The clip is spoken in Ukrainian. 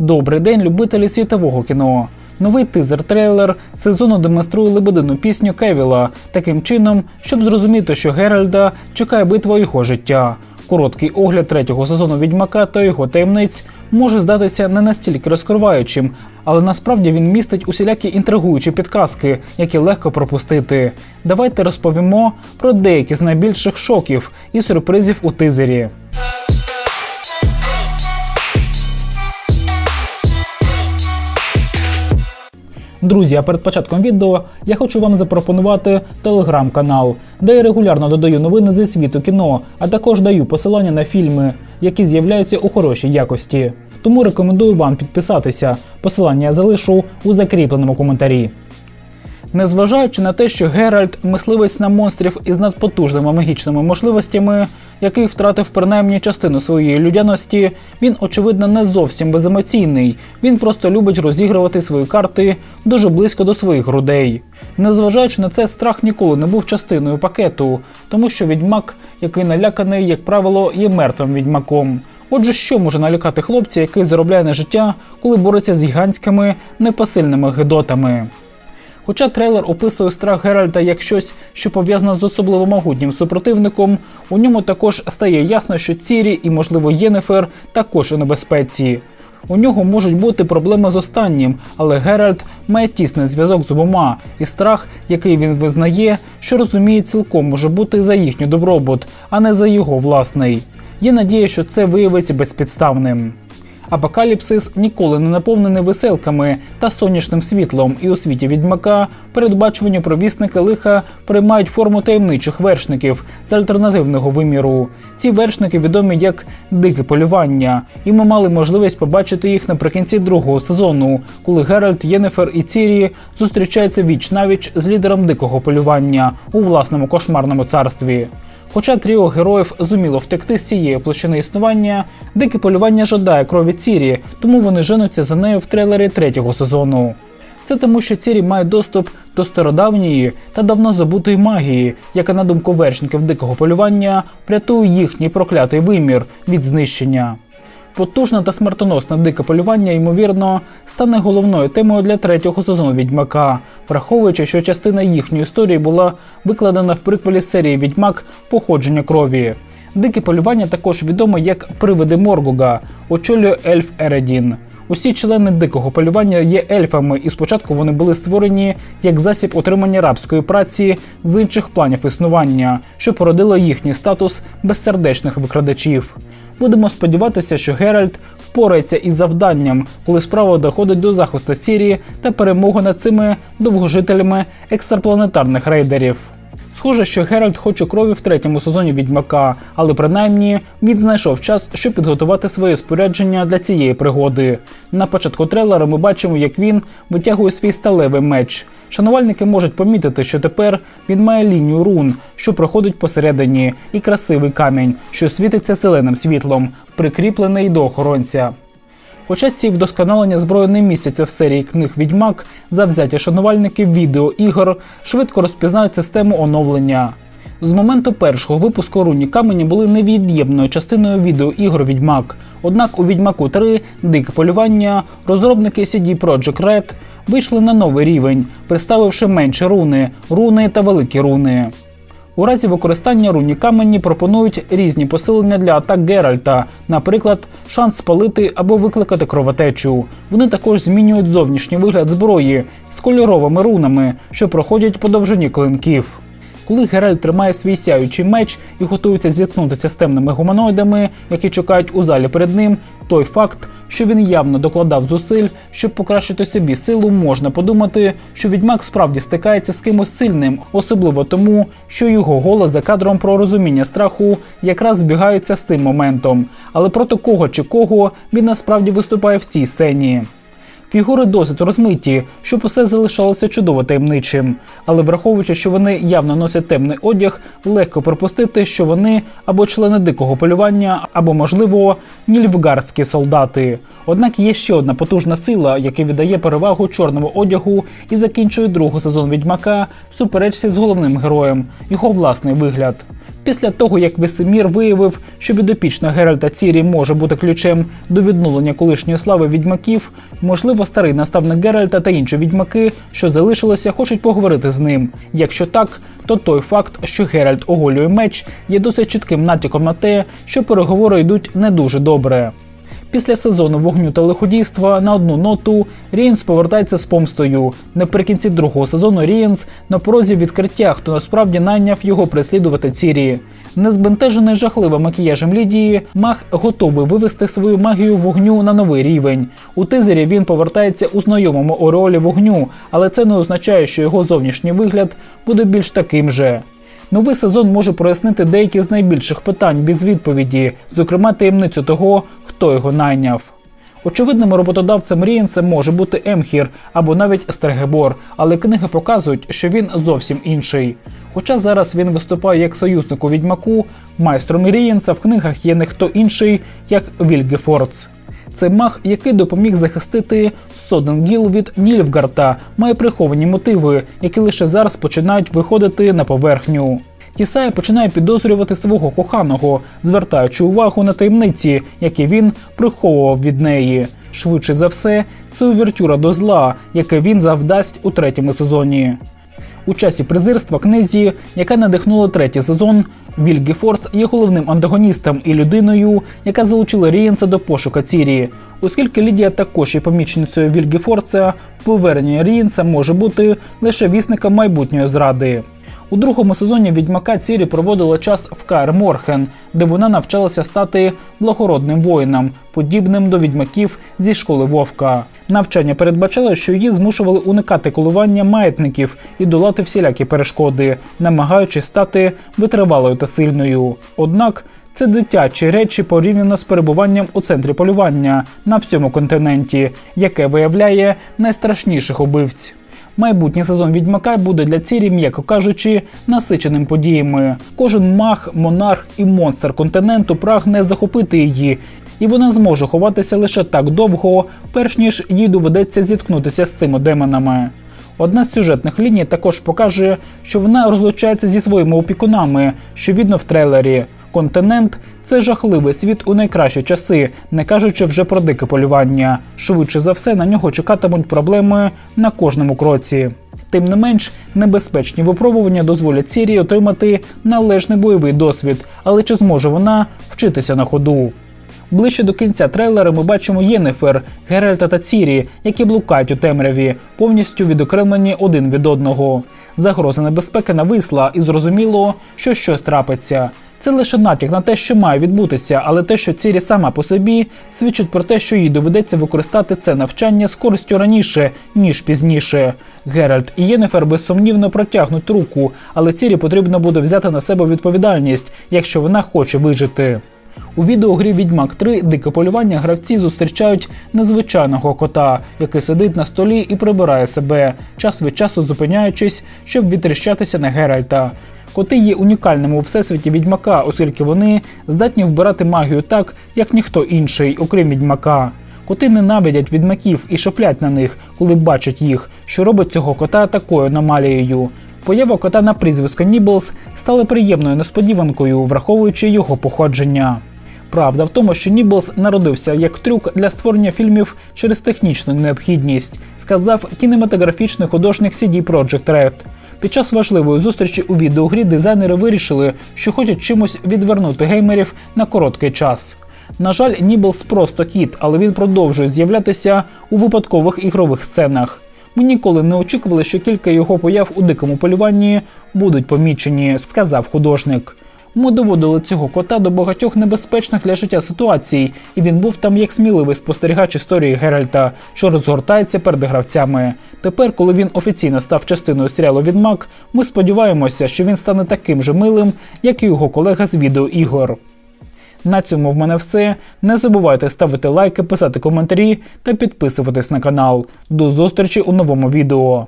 Добрий день, любителі світового кіно. Новий тизер-трейлер сезону демонструє лебедину пісню Кевіла таким чином, щоб зрозуміти, що Геральда чекає битва його життя. Короткий огляд третього сезону Відьмака та його таємниць може здатися не настільки розкриваючим, але насправді він містить усілякі інтригуючі підказки, які легко пропустити. Давайте розповімо про деякі з найбільших шоків і сюрпризів у тизері. Друзі, а перед початком відео я хочу вам запропонувати телеграм-канал, де я регулярно додаю новини зі світу кіно, а також даю посилання на фільми, які з'являються у хорошій якості. Тому рекомендую вам підписатися. Посилання я залишу у закріпленому коментарі. Незважаючи на те, що Геральт мисливець на монстрів із надпотужними магічними можливостями, який втратив принаймні частину своєї людяності, він очевидно не зовсім беземоційний. Він просто любить розігрувати свої карти дуже близько до своїх грудей. Незважаючи на це, страх ніколи не був частиною пакету, тому що відьмак, який наляканий, як правило, є мертвим відьмаком. Отже, що може налякати хлопця, який заробляє на життя, коли бореться з гігантськими непосильними гидотами? Хоча трейлер описує страх Геральта як щось, що пов'язане з особливо могутнім супротивником, у ньому також стає ясно, що Цірі і, можливо, Єнефер також у небезпеці. У нього можуть бути проблеми з останнім, але Геральт має тісний зв'язок з обома, і страх, який він визнає, що розуміє цілком може бути за їхній добробут, а не за його власний. Є надія, що це виявиться безпідставним. Апокаліпсис ніколи не наповнений веселками та сонячним світлом, і у світі відьмака передбачувані провісники лиха приймають форму таємничих вершників з альтернативного виміру. Ці вершники відомі як дике полювання, і ми мали можливість побачити їх наприкінці другого сезону, коли Геральт, Єнефер і Цірі зустрічаються віч навіч з лідером дикого полювання у власному кошмарному царстві. Хоча тріо героїв зуміло втекти з цієї площини існування, дике полювання жадає крові Цірі, тому вони женуться за нею в трейлері третього сезону. Це тому, що Цірі має доступ до стародавньої та давно забутої магії, яка, на думку вершників дикого полювання, врятує їхній проклятий вимір від знищення. Потужне та смертоносне дике полювання, ймовірно, стане головною темою для третього сезону Відьмака, враховуючи, що частина їхньої історії була викладена в приквелі серії Відьмак Походження крові. Дике полювання також відоме як привиди Моргуга, очолює ельф Ередін. Усі члени дикого полювання є ельфами, і спочатку вони були створені як засіб отримання рабської праці з інших планів існування, що породило їхній статус безсердечних викрадачів. Будемо сподіватися, що Геральт впорається із завданням, коли справа доходить до захисту Сірії та перемоги над цими довгожителями екстрапланетарних рейдерів. Схоже, що Геральт хоче крові в третьому сезоні Відьмака, але принаймні він знайшов час, щоб підготувати своє спорядження для цієї пригоди. На початку трейлера ми бачимо, як він витягує свій сталевий меч. Шанувальники можуть помітити, що тепер він має лінію рун, що проходить посередині, і красивий камінь, що світиться зеленим світлом, прикріплений до охоронця. Хоча ці вдосконалення зброї не містяться в серії книг Відьмак, завзяті шанувальники відеоігор швидко розпізнають систему оновлення. З моменту першого випуску рунні камені були невід'ємною частиною відеоігор Відьмак. Однак у Відьмаку 3 Дике полювання розробники CD Projekt Red вийшли на новий рівень, представивши менші руни, руни та великі руни. У разі використання рунні камені пропонують різні посилення для атак Геральта, наприклад, шанс спалити або викликати кровотечу. Вони також змінюють зовнішній вигляд зброї з кольоровими рунами, що проходять по довжині клинків. Коли Геральт тримає свій сяючий меч і готується зіткнутися з темними гуманоїдами, які чекають у залі перед ним, той факт, що він явно докладав зусиль, щоб покращити собі силу, можна подумати, що відьмак справді стикається з кимось сильним, особливо тому, що його голос за кадром про розуміння страху якраз збігаються з тим моментом. Але проти кого чи кого він насправді виступає в цій сцені. Фігури досить розмиті, щоб усе залишалося чудово таємничим. Але враховуючи, що вони явно носять темний одяг, легко припустити, що вони або члени дикого полювання, або, можливо, нільфгардські солдати. Однак є ще одна потужна сила, яка віддає перевагу чорному одягу і закінчує другий сезон відьмака в суперечці з головним героєм, його власний вигляд. Після того, як Весемір виявив, що підопічна Геральта Цірі може бути ключем до відновлення колишньої слави відьмаків, можливо, старий наставник Геральта та інші відьмаки, що залишилися, хочуть поговорити з ним. Якщо так, то той факт, що Геральт оголює меч, є досить чітким натяком на те, що переговори йдуть не дуже добре. Після сезону вогню та лиходійства на одну ноту Рієнс повертається з помстою. Наприкінці другого сезону Рієнс на порозі відкриття, хто насправді найняв його переслідувати Цірі. Незбентежений жахливим макіяжем Лідії, Мах готовий вивести свою магію вогню на новий рівень. У тизері він повертається у знайомому ореолі вогню, але це не означає, що його зовнішній вигляд буде більш таким же. Новий сезон може прояснити деякі з найбільших питань без відповіді, зокрема таємницю того, хто його найняв. Очевидним роботодавцем Рієнса може бути Емхір або навіть Стрегебор, але книги показують, що він зовсім інший. Хоча зараз він виступає як союзник у відьмаку, майстром Рієнса в книгах є не хто інший, як Вільгефордс. Це маг, який допоміг захистити Соденгіл від Нільфгарта, має приховані мотиви, які лише зараз починають виходити на поверхню. Тісая починає підозрювати свого коханого, звертаючи увагу на таємниці, які він приховував від неї. Швидше за все, це увертюра до зла, яке він завдасть у третьому сезоні. У часі презирства книзі, яка надихнула третій сезон, Вільгі Форц є головним антагоністом і людиною, яка залучила Рієнса до пошука Цірі. Оскільки Лідія також є помічницею Вільгіфорца, повернення Рієнса може бути лише вісником майбутньої зради. У другому сезоні відьмака Цірі проводила час в Каер Морхен, де вона навчалася стати благородним воїном, подібним до відьмаків зі школи Вовка. Навчання передбачало, що її змушували уникати коливання маятників і долати всілякі перешкоди, намагаючись стати витривалою та сильною. Однак це дитячі речі порівняно з перебуванням у центрі полювання на всьому континенті, яке виявляє найстрашніших убивць. Майбутній сезон відьмака буде для Цірі, м'яко кажучи, насиченим подіями. Кожен маг, монарх і монстр континенту прагне захопити її, і вона зможе ховатися лише так довго, перш ніж їй доведеться зіткнутися з цими демонами. Одна з сюжетних ліній також покаже, що вона розлучається зі своїми опікунами, що видно в трейлері. Континент це жахливий світ у найкращі часи, не кажучи вже про дике полювання. Швидше за все на нього чекатимуть проблеми на кожному кроці. Тим не менш, небезпечні випробування дозволять Сірії отримати належний бойовий досвід, але чи зможе вона вчитися на ходу? Ближче до кінця трейлера ми бачимо Єнефер, Геральта та Цірі, які блукають у темряві, повністю відокремлені один від одного. Загроза небезпеки нависла, і зрозуміло, що щось трапиться. Це лише натяк на те, що має відбутися, але те, що Цірі сама по собі, свідчить про те, що їй доведеться використати це навчання з користю раніше, ніж пізніше. Геральт і Єнефер безсумнівно протягнуть руку, але Цірі потрібно буде взяти на себе відповідальність, якщо вона хоче вижити. У відеогрі Відьмак 3 дике полювання гравці зустрічають незвичайного кота, який сидить на столі і прибирає себе, час від часу зупиняючись, щоб відтріщатися на Геральта. Коти є унікальними у всесвіті відьмака, оскільки вони здатні вбирати магію так, як ніхто інший, окрім відьмака. Коти ненавидять відьмаків і шоплять на них, коли бачать їх, що робить цього кота такою аномалією. Поява кота на прізвисько Ніблс стала приємною несподіванкою, враховуючи його походження. Правда в тому, що Ніблс народився як трюк для створення фільмів через технічну необхідність, сказав кінематографічний художник CD Projekt Red. Під час важливої зустрічі у відеогрі дизайнери вирішили, що хочуть чимось відвернути геймерів на короткий час. На жаль, Ніблс просто кіт, але він продовжує з'являтися у випадкових ігрових сценах. Ми ніколи не очікували, що кілька його появ у дикому полюванні будуть помічені, сказав художник. Ми доводили цього кота до багатьох небезпечних для життя ситуацій, і він був там як сміливий спостерігач історії Геральта, що розгортається перед гравцями. Тепер, коли він офіційно став частиною серіалу Відмак, ми сподіваємося, що він стане таким же милим, як і його колега з відеоігор. На цьому в мене все. Не забувайте ставити лайки, писати коментарі та підписуватись на канал. До зустрічі у новому відео.